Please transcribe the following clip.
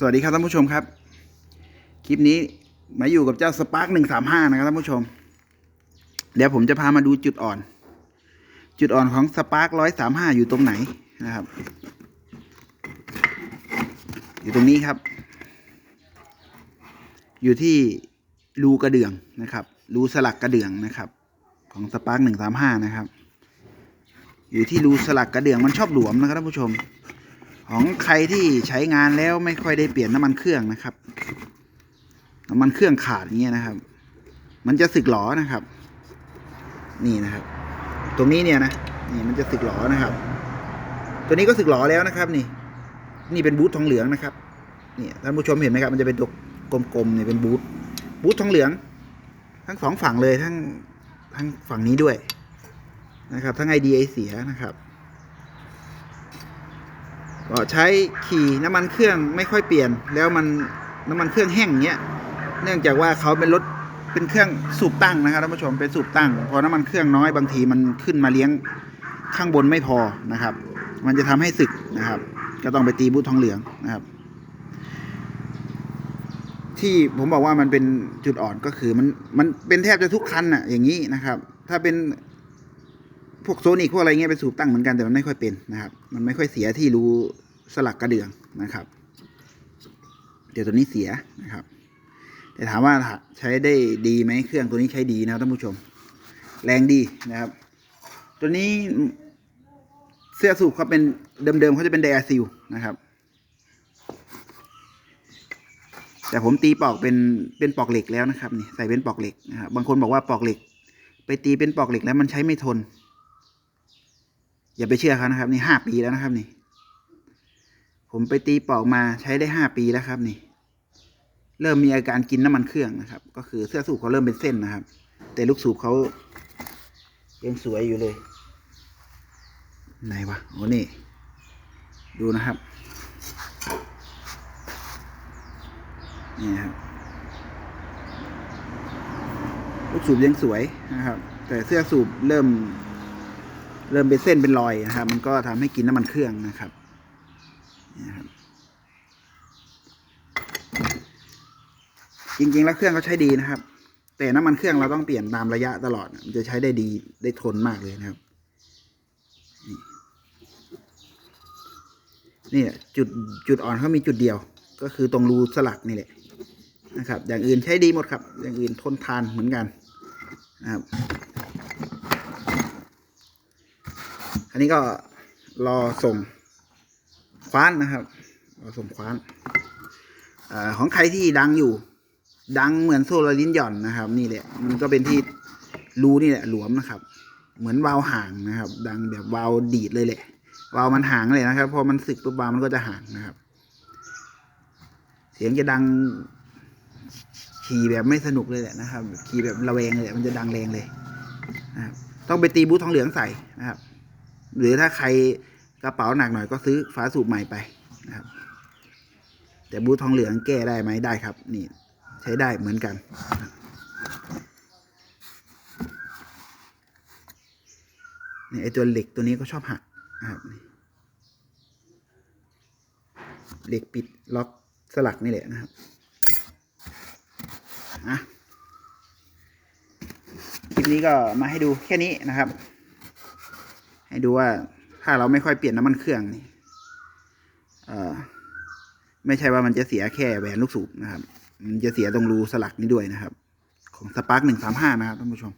สวัสดีครับท่านผู้ชมครับ คลิปนี้มาอยู่กับเจ้าสปาร์กหนึ่งสามห้านะครับท่านผู้ชม เดี๋ยวผมจะพามาดูจุดอ่อน จุดอ่อนของสปาร์กร้อยสามห้าอยู่ตรงไหนนะครับ อยู่ตรงนี้ครับ อยู่ที่รูกระเดื่องนะครับรูสลักกระเดื่องนะครับ ของสปาร์กหนึ่งสามห้านะครับ อยู่ที่รูสลักกระเดื่องมันชอบหลวมนะครับท่านผู้ชม ของใครที่ใช้งานแล้วไม่ค่อยได้เปลี่ยนน้ำมันเครื่องนะครับ น้ำมันเครื่องขาดอย่างเงี้ยนะครับ มันจะสึกหลอนะครับ นี่นะครับ ตรงนี้เนี่ยนะนี่มันจะสึกหลอนะครับ ตัวนี้ก็สึกหลอแล้วนะครับ นี่ นี่เป็นบูททองเหลืองนะครับนี่ท่านผู้ชมเห็นไหมครับ มันจะเป็นตัวกลมๆเนี่ยเป็นบูทบูททองเหลือง ทั้งสองฝั่งเลยทั้งทั้งฝั่งนี้ด้วยนะครับ ทั้งไอดีไอเสียนะครับ ก็ใช้ขี่น้ำมันเครื่องไม่ค่อยเปลี่ยน แล้วมันน้ำมันเครื่องแห้งเงี้ยเนื่องจากว่าเขาเป็นรถเป็นเครื่องสูบตั้งนะครับท่านผู้ชมเป็นสูบตั้งพอน้ำมันเครื่องน้อยบางทีมันขึ้นมาเลี้ยงข้างบนไม่พอนะครับ มันจะทำให้สึกนะครับ ก็ต้องไปตีบูททองเหลืองนะครับ ที่ผมบอกว่ามันเป็นจุดอ่อนก็คือมันมันเป็นแทบจะทุกคันอะอย่างนี้นะครับ ถ้าเป็น พวกโซนิกพวกอะไรเงี้ยเป็นสูบตั้งเหมือนกันแต่มันไม่ค่อยเป็นนะครับ มันไม่ค่อยเสียที่รูสลักกระเดื่องนะครับ เดี๋ยวตัวนี้เสียนะครับ แต่ถามว่าใช้ได้ดีไหมเครื่องตัวนี้ใช้ดีนะครับท่านผู้ชม แรงดีนะครับ ตัวนี้เสื้อสูบเขาเป็นเดิมๆเขาจะเป็นไดอาซิลนะครับ แต่ผมตีปอกเป็นเป็นปอกเหล็กแล้วนะครับนี่ใส่เป็นปอกเหล็กนะครับบางคนบอกว่าปอกเหล็ก ไปตีเป็นปอกเหล็กแล้วมันใช้ไม่ทน อย่าไปเชื่อเขานะครับ นี่ห้าปีแล้วนะครับ นี่ ผมไปตีปอกมาใช้ได้ห้าปีแล้วครับ นี่ เริ่มมีอาการกินน้ำมันเครื่องนะครับ ก็คือเสื้อสูบเขาเริ่มเป็นเส้นนะครับ แต่ลูกสูบเขายังสวยอยู่เลย ไหนวะโอ้นี่ ดูนะครับ นี่นะครับลูกสูบยังสวยนะครับ แต่เสื้อสูบเริ่ม เริ่มเป็นเส้นเป็นรอยนะครับ มันก็ทำให้กินน้ำมันเครื่องนะครับนี่ครับ จริงๆ แล้วเครื่องเขาใช้ดีนะครับ แต่น้ำมันเครื่องเราต้องเปลี่ยนตามระยะตลอด มันจะใช้ได้ดีได้ทนมากเลยนะครับนี่นี่จุดจุดอ่อนเขามีจุดเดียว ก็คือตรงรูสลักนี่แหละนะครับ อย่างอื่นใช้ดีหมดครับ อย่างอื่นทนทานเหมือนกันนะครับ อันนี้ก็รอส่งคว้านนะครับรอส่งคว้านอของใครที่ดังอยู่ ดังเหมือนโซลารินหย่อนนะครับ นี่แหละมันก็เป็นที่รูนี่แหละหลวมนะครับ เหมือนวาวห่างนะครับ ดังแบบวาวดีดเลยแหละวาวมันห่างเลยนะครับพอมันสึกปุ๊บวาวมันก็จะห่างนะครับ เสียงจะดังขี่แบบไม่สนุกเลยแหละนะครับขี่แบบระแวงเลยมันจะดังแรงเลยนะครับต้องไปตีบูททองเหลืองใส่นะครับ หรือถ้าใครกระเป๋าหนักหน่อยก็ซื้อฝาสูบใหม่ไปนะครับ แต่บูททองเหลืองแก้ได้ไหมได้ครับ นี่ ใช้ได้เหมือนกัน นี่ไอตัวเหล็กตัวนี้ก็ชอบหักนะครับเหล็กปิดล็อกสลักนี่แหละนะครับอะคลิปนี้ก็มาให้ดูแค่นี้นะครับ ให้ดูว่าถ้าเราไม่ค่อยเปลี่ยนน้ำมันเครื่องนี่ไม่ใช่ว่ามันจะเสียแค่แหวนลูกสูบนะครับ มันจะเสียตรงรูสลักนี้ด้วยนะครับ ของสปาร์กหนึ่งสามห้านะครับท่านผู้ชม